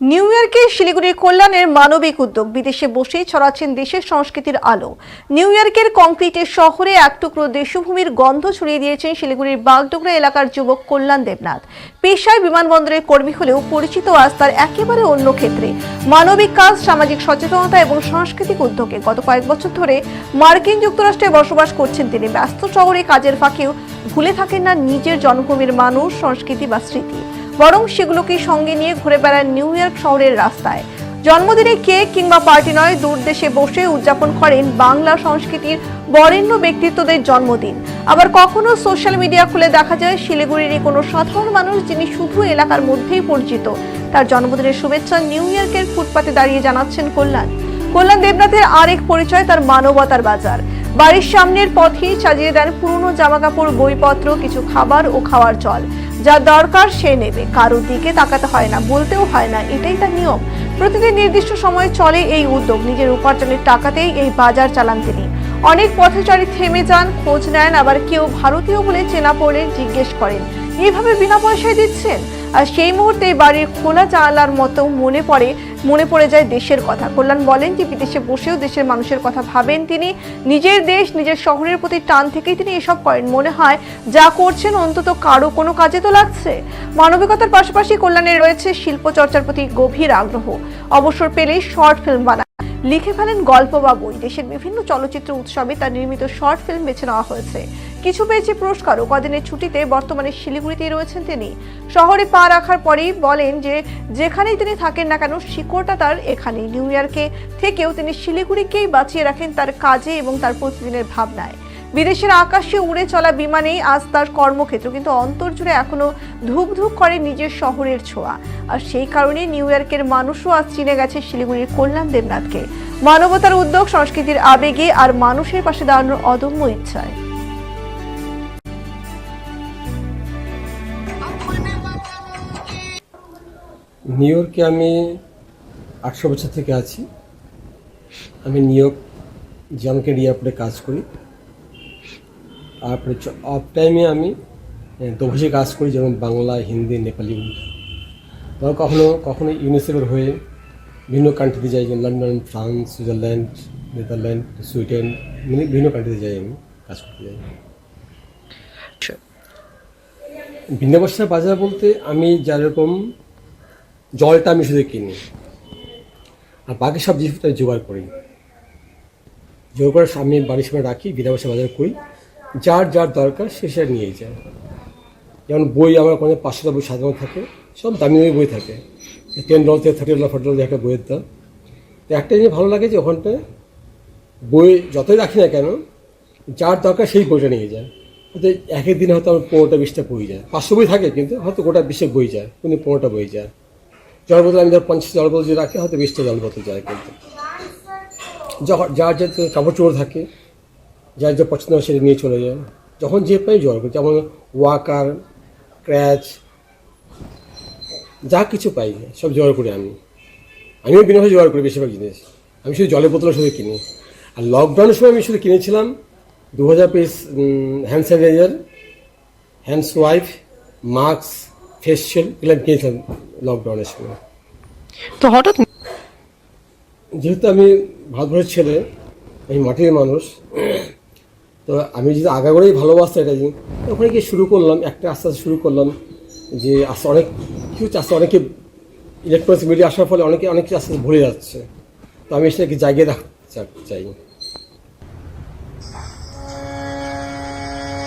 New ইয়র্কে শিলিগুড়ির কল্যাণের মানবিক উদ্যোগ, বিদেশে বসেই ছড়াচ্ছেন দেশের সংস্কৃতির আলো। নিউ ইয়র্কের কংক্রিটের শহরে এক টুকরো দেশভূমির গন্ধ ছড়িয়ে দিয়েছেন শিলিগুড়ির বাগডোগরা এলাকার যুবক কল্যাণ দেবনাথ। পেশায় বিমানবন্দরের কর্মী হলেও পরিচিত আজ তার একেবারে অন্য ক্ষেত্রে। মানবিক কাজ, সামাজিক সচেতনতা এবং সাংস্কৃতিক উদ্যোগে গত কয়েক বছর ধরে মার্কিন যুক্তরাষ্ট্রে বসবাস করছেন তিনি। ব্যস্ত শহরে কাজের ফাঁকেও ভুলে থাকেন না নিজের জন্মভূমির মানুষ, সংস্কৃতি বা স্মৃতি। বরং সেগুলোকে সঙ্গে নিয়ে ঘুরে বেড়ান নিউ ইয়র্ক শহরের রাস্তায়। জন্মদিনে কেক কিংবা পার্টি নয় দূর দেশে বসে উদযাপন করেন বাংলা সংস্কৃতির বরেণ্য ব্যক্তিত্বদের জন্মদিন। আবার কখনো সোশ্যাল মিডিয়া খুলে দেখা যায়, শিলিগুড়ির কোনো সাধারণ মানুষ যিনি শুধু এলাকার মধ্যেই পরিচিত, তার জন্মদিনের শুভেচ্ছা নিউ ইয়র্কের ফুটপাতে দাঁড়িয়ে জানাচ্ছেন কল্যাণ। কল্যাণ দেবনাথের আরেক পরিচয় তার মানবতার বাজার। বাড়ির সামনের পথেই সাজিয়ে দেন পুরনো জামাকাপড়, বইপত্র, কিছু খাবার ও খাওয়ার জল। যা দরকার সে নেবে। কারোর দিকে তাকাতে হয় না, বলতেও হয় না, এটাই তার নিয়ম। প্রতিদিন নির্দিষ্ট সময়ে চলে এই উদ্যোগ, নিজের উপার্জনের টাকাতেই এই বাজার চালান তিনি। অনেক পথচারী থেমে যান, খোঁজ নেন, আবার কেউ ভারতীয় বলে চেনা পড়লে জিজ্ঞেস করেন এইভাবে বিনা পয়সায় দিচ্ছেন? আর সেই মুহূর্তে বাড়ির খোলা জানালার মতো মনে পড়ে মনে পড়ে যায় দেশের কথা। কল্যাণ বলেন যে, বিদেশে বসেও দেশের মানুষের কথা ভাবেন তিনি। নিজের দেশ, নিজের শহরের প্রতি টান থেকেই তিনি এসব করেন। মনে হয় যা করছেন অন্তত কারও কোনো কাজে তো লাগছে। মানবিকতার পাশাপাশি কল্যাণের রয়েছে শিল্প চর্চার প্রতি গভীর আগ্রহ। অবসর পেলেই শর্ট ফিল্ম বানান। লিখে ফেলেন গল্প বা বই। দেশের বিভিন্ন চলচ্চিত্র উৎসবে তার নির্মিত শর্ট ফিল্ম বেছে নেওয়া হয়েছে। কিছু পেয়েছে পুরস্কারও কদিনের ছুটিতে বর্তমানে শিলিগুড়িতে রয়েছেন তিনি। শহরে পা রাখার পরেই বলেন যে, যেখানেই তিনি থাকেন না কেন, শিকড়টা তার এখানেই। নিউ ইয়র্কে থেকেও তিনি শিলিগুড়িকেই বাঁচিয়ে রাখেন তার কাজে এবং তার প্রতিদিনের ভাবনায়। বিদেশের আকাশে উড়ে চলা বিমানেই আজ তার কর্মক্ষেত্র, কিন্তু অন্তর জুড়ে এখনও ধুক ধুক করে নিজের শহরের ছোঁয়া। আর সেই কারণে নিউ ইয়র্কের মানুষও আজ চিনে গেছে শিলিগুড়ির কল্যাণ দেবনাথকে। মানবতার উদ্যোগ, সংস্কৃতির আবেগে আর মানুষের পাশে দাঁড়ানোর অদম্য ইচ্ছায়। নিউ ইয়র্কে আমি আটশো বছর থেকে আছি। আমি নিউ ইয়র্ক জামকের এয়ারপোর্টে কাজ করি। তারপরে অফ টাইমে আমি দোভাষে কাজ করি যেমন বাংলা হিন্দি নেপালি ধর কখনো কখনো ইউনিসেফের হয়ে বিভিন্ন কান্ট্রিতে যাই যেমন London France Switzerland Netherland Sweden মানে বিভিন্ন কান্ট্রিতে যাই আমি কাজ করতে যাই ভিন্ন ভাষার বাজার বলতে আমি যেরকম জলটা আমি শুধু কিনি আর বাকি সব জিনিসপত্র আমি জোগাড় করি জোগাড় করে আমি বাড়ির সামনে রাখি বিনা বাজার করি যার যার দরকার সে সেটা নিয়ে যায়। যেমন বই আমার কোনো পাঁচশোটা বই সাজানো থাকে, সব দামি দামি বই থাকে। টেন ডলার থেকে থার্টি ডলার ফোর্টি ডলার একটা বইয়ের দাম। তো একটা জিনিস ভালো লাগে যে ওখানটায় বই যতই রাখি না কেন, যার দরকার সেই বইটা নিয়ে যায়। হয়তো এক এক দিনে হয়তো আমার পনেরোটা, বিশটা বই যায়। পাঁচশো বই থাকে কিন্তু হয়তো গোটা বিশে বই যায় কিন্তু পনেরোটা বই যায়। জল বোতল আমি ধর পঞ্চাশ জল বোতল যদি রাখি, হয়তো বিশটা জল বোতল যায় কিন্তু। যখন যার যে কাপড় চোপড় থাকে যার যে পছন্দ হয় সেটা নিয়ে চলে যায়। যখন যে পাই জল করি যেমন ওয়াকার ক্র্যাচ যা কিছু পাই সব জোগাড় করি আমি। আমিও বিনা জোগাড় করি বেশিরভাগ জিনিস। আমি শুধু জলের বোতল শুধু কিনি। আর লকডাউনের সময় আমি শুধু কিনেছিলাম দু হাজার piece hand sanitiser handwash mask facial এগুলো আমি কিনেছিলাম লকডাউনের সময়। তো হঠাৎ যেহেতু আমি ভারতবর্ষের ছেলে আমি মাটির মানুষ তো আমি যদি আগাগোড়াই ভালোবাসতাম এটা জিনিস ওখানে গিয়ে শুরু করলাম, একটা আস্তে আস্তে শুরু করলাম যে আস্তে অনেক কিছু আস্তে অনেকে ইলেকট্রনিক্স মিডিয়া আসার ফলে অনেকে, অনেক কিছু আস্তে আস্তে ভুলে যাচ্ছে। তো আমি সেটাকে জাগিয়ে রাখতে চাই